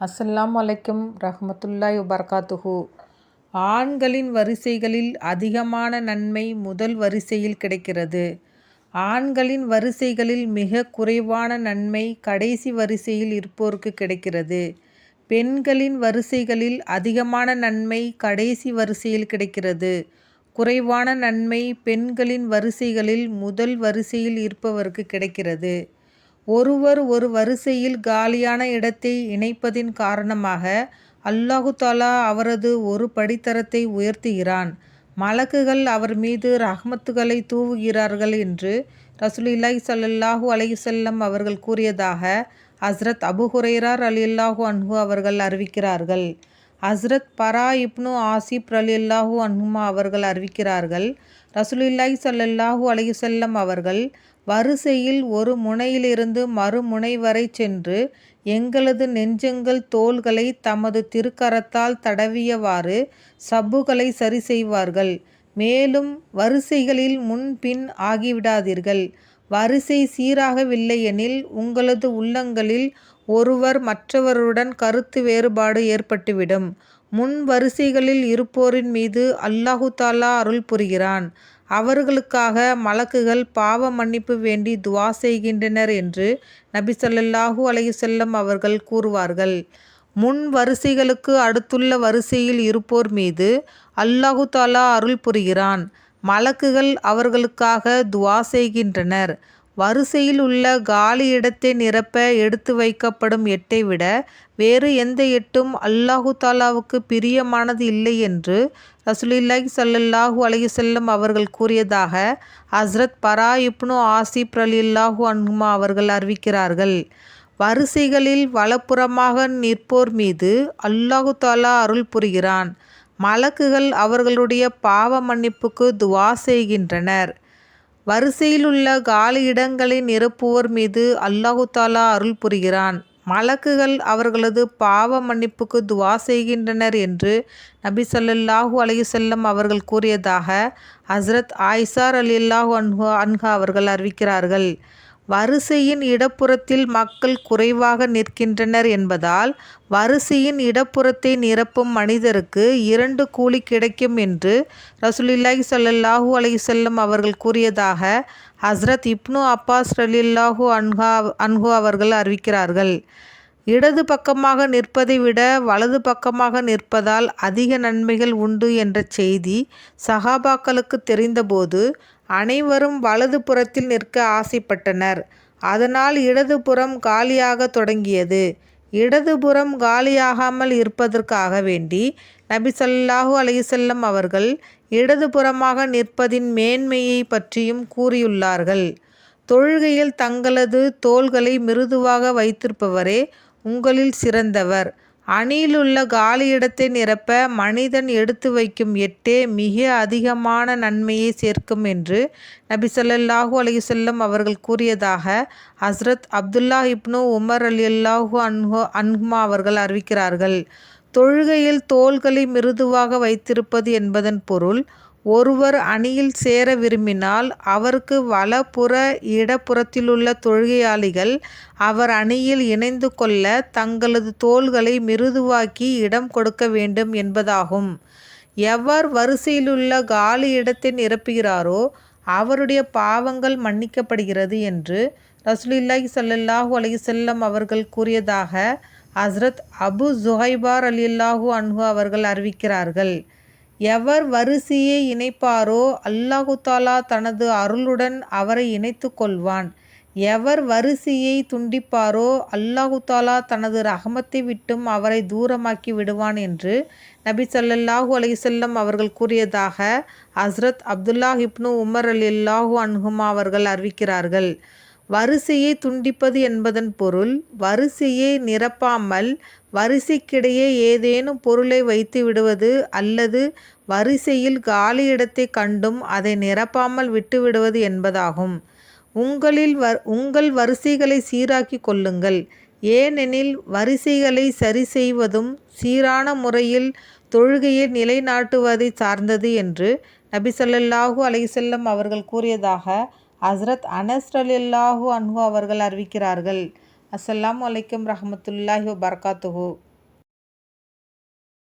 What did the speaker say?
அஸ்லாம் வலைக்கும் ரஹமத்துல்லாய் வபர்காத்துஹு. ஆண்களின் வரிசைகளில் அதிகமான நன்மை முதல் வரிசையில் கிடைக்கிறது. ஆண்களின் வரிசைகளில் மிக குறைவான நன்மை கடைசி வரிசையில் இருப்போருக்கு கிடைக்கிறது. பெண்களின் வரிசைகளில் அதிகமான நன்மை கடைசி வரிசையில் கிடைக்கிறது. குறைவான நன்மை பெண்களின் வரிசைகளில் முதல் வரிசையில் இருப்பவருக்கு கிடைக்கிறது. ஒருவர் ஒரு வரிசையில் காலியான இடத்தை இணைப்பதின் காரணமாக அல்லாஹு தாலா அவரது ஒரு படித்தரத்தை உயர்த்துகிறான். மலக்குகள் அவர் மீது ரஹ்மத்துகளை தூவுகிறார்கள் என்று ரசூலில்லாஹி சல்லாஹூ அலையுசல்லம் அவர்கள் கூறியதாக ஹஸ்ரத் அபு ஹுரைரார் அலி அல்லாஹூ அன்ஹு அவர்கள் அறிவிக்கிறார்கள். ஹஸ்ரத் பரா இப்னு ஆசிப் அலி அல்லாஹூ அன்ஹுமா அவர்கள் அறிவிக்கிறார்கள். ரசூலில்லாய் சல்லாஹூ அலையுசல்லம் அவர்கள் வரிசையில் ஒரு முனையிலிருந்து மறுமுனை வரை சென்று எங்களது நெஞ்சங்கள் தோள்களை தமது திருக்கரத்தால் தடவியவாறு சப்புகளை சரி செய்வார்கள். மேலும் வரிசைகளில் முன்பின் ஆகிவிடாதீர்கள். வரிசை சீராகவில்லையெனில் உங்களது உள்ளங்களில் ஒருவர் மற்றவருடன் கருத்து வேறுபாடு ஏற்பட்டுவிடும். முன் வரிசைகளில் இருப்போரின் மீது அல்லாஹு தாலா அருள் புரிகிறான். அவர்களுக்காக மலக்குகள் பாவ மன்னிப்பு வேண்டி துவா செய்கின்றனர் என்று நபி சொல்லல்லாஹூ அலையுசல்லம் அவர்கள் கூறுவார்கள். முன் வரிசைகளுக்கு அடுத்துள்ள வரிசையில் இருப்போர் மீது அல்லாஹு தாலா அருள் புரிகிறான். மலக்குகள் அவர்களுக்காக துவா செய்கின்றனர். வரிசையில் உள்ள காலி இடத்தை நிரப்ப எடுத்து வைக்கப்படும் எட்டை விட வேறு எந்த எட்டும் அல்லாஹு தாலாவுக்கு பிரியமானது இல்லை என்று ரசூலில்லாஹி சல்லல்லாஹு அலையுசல்லம் அவர்கள் கூறியதாக ஹஸ்ரத் பரா இப்னு ஆசிப் அலில்லாஹு அன்மா அவர்கள் அறிவிக்கிறார்கள். வரிசைகளில் வலப்புறமாக நிற்போர் மீது அல்லாஹு தாலா அருள் புரிகிறான். மலக்குகள் அவர்களுடைய பாவ மன்னிப்புக்கு துவா செய்கின்றனர். வரிசையில் உள்ள காலி இடங்களை நிரப்புவோர் மீது அல்லாஹு தாலா அருள் புரிகிறான். மலக்குகள் அவர்களது பாவ மன்னிப்புக்கு துவா செய்கின்றனர் என்று நபி சொல்லல்லாஹூ அலையுசல்லம் அவர்கள் கூறியதாக ஹஸ்ரத் ஆயிசார் அலில்லாஹு அன்ஹா அன்ஹா அவர்கள் அறிவிக்கிறார்கள். வரிசையின் இடப்புறத்தில் மக்கள் குறைவாக நிற்கின்றனர் என்பதால் வரிசையின் இடப்புறத்தை நிரப்பும் மனிதருக்கு இரண்டு கூலி கிடைக்கும் என்று ரசூலில்லாஹி சல்லாஹூ அலையுசல்லம் அவர்கள் கூறியதாக ஹஸ்ரத் இப்னு அப்பாஸ் ரலில்லாஹூ அன்ஹா அன்ஹு அவர்கள் அறிவிக்கிறார்கள். இடது பக்கமாக நிற்பதை விட வலது பக்கமாக நிற்பதால் அதிக நன்மைகள் உண்டு என்ற செய்தி சகாபாக்களுக்கு தெரிந்தபோது அனைவரும் வலது புறத்தில் நிற்க ஆசைப்பட்டனர். அதனால் இடதுபுறம் காலியாக தொடங்கியது. இடதுபுறம் காலியாகாமல் இருப்பதற்காக வேண்டி நபி சல்லாஹூ அலையுசல்லம் அவர்கள் இடதுபுறமாக நிற்பதின் மேன்மையை பற்றியும் கூறியுள்ளார்கள். தொழுகையில் தங்களது தோள்களை மிருதுவாக வைத்திருப்பவரே உங்களில் சிறந்தவர். அணியிலுள்ள காலியிடத்தை நிரப்ப மனிதன் எடுத்து வைக்கும் எட்டே மிக அதிகமான நன்மையை சேர்க்கும் என்று நபி சொல்லல்லாஹூ அலையுசல்லம் அவர்கள் கூறியதாக ஹஸ்ரத் அப்துல்லா இப்னு உமர் அலி அல்லாஹூ அன்ஹோ அன்ஹுமா அவர்கள் அறிவிக்கிறார்கள். தொழுகையில் தோள்களை மிருதுவாக வைத்திருப்பது என்பதன் பொருள் ஒருவர் அணியில் சேர விரும்பினால் அவருக்கு வலப்புற இடப்புறத்திலுள்ள தொழுகையாளிகள் அவர் அணியில் இணைந்து கொள்ள தங்களது தோள்களை மிருதுவாக்கி இடம் கொடுக்க வேண்டும் என்பதாகும். எவர் வரிசையிலுள்ள காலி இடத்தை நிரப்புகிறாரோ அவருடைய பாவங்கள் மன்னிக்கப்படுகிறது என்று ரசூலில்லாஹி சல்லாஹூ செல்லம் அவர்கள் கூறியதாக ஹஸ்ரத் அபு ஜுஹைபார் அலில்லாஹூ அன்ஹு அவர்கள் அறிவிக்கிறார்கள். எவர் வரிசையை இணைப்பாரோ அல்லாஹு தாலா தனது அருளுடன் அவரை இணைத்து கொள்வான் எவர் வரிசையை துண்டிப்பாரோ அல்லாஹு தாலா தனது ரகமத்தை விட்டும் அவரை தூரமாக்கி விடுவான் என்று நபி சல்லல்லாஹூ அலிசல்லம் அவர்கள் கூறியதாக ஹஸ்ரத் அப்துல்லா ஹிப்னு உமர் அலி அல்லாஹூ அன்ஹுமா அவர்கள் அறிவிக்கிறார்கள். வரிசையை துண்டிப்பது என்பதன் பொருள் வரிசையை நிரப்பாமல் வரிசைக்கிடையே ஏதேனும் பொருளை வைத்து விடுவது அல்லது வரிசையில் காலி இடத்தை கண்டும் அதை நிரப்பாமல் விட்டுவிடுவது என்பதாகும். உங்களில் வ உங்கள் வரிசைகளை சீராக்கி கொள்ளுங்கள். ஏனெனில் வரிசைகளை சரி செய்வதும் சீரான முறையில் தொழுகையை நிலைநாட்டுவதை சார்ந்தது என்று நபி சொல்லல்லாஹூ அலைசல்லம் அவர்கள் கூறியதாக ஹஸ்ரத் அனஸ் அலில்லாஹூ அன்ஹு அவர்கள் அறிவிக்கிறார்கள். அஸ்லாம் வலைக்கம் ரஹமத்துல்லாஹி வபர்காத்துஹூ.